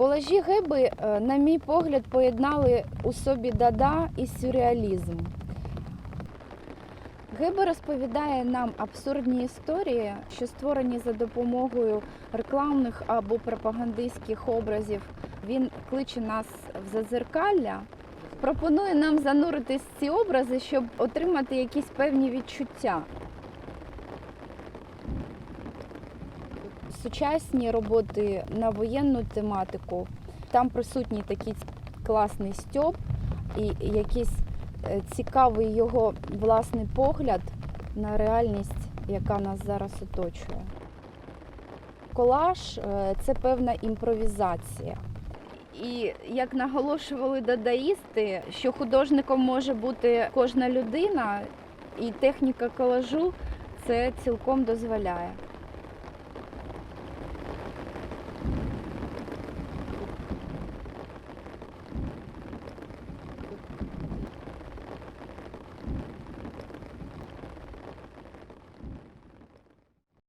Колажі Геби, е, на мій погляд, поєднали у собі дада і сюрреалізм. Геба розповідає нам абсурдні історії, що створені за допомогою рекламних або пропагандистських образів. Він кличе нас в зазеркалля, пропонує нам зануритись в ці образи, щоб отримати якісь певні відчуття. Сучасні роботи на воєнну тематику. Там присутній такий класний стьоп і якийсь е, цікавий його власний погляд на реальність, яка нас зараз оточує. Колаж е, це певна імпровізація. І як наголошували дадаїсти, що художником може бути кожна людина, і техніка колажу це цілком дозволяє.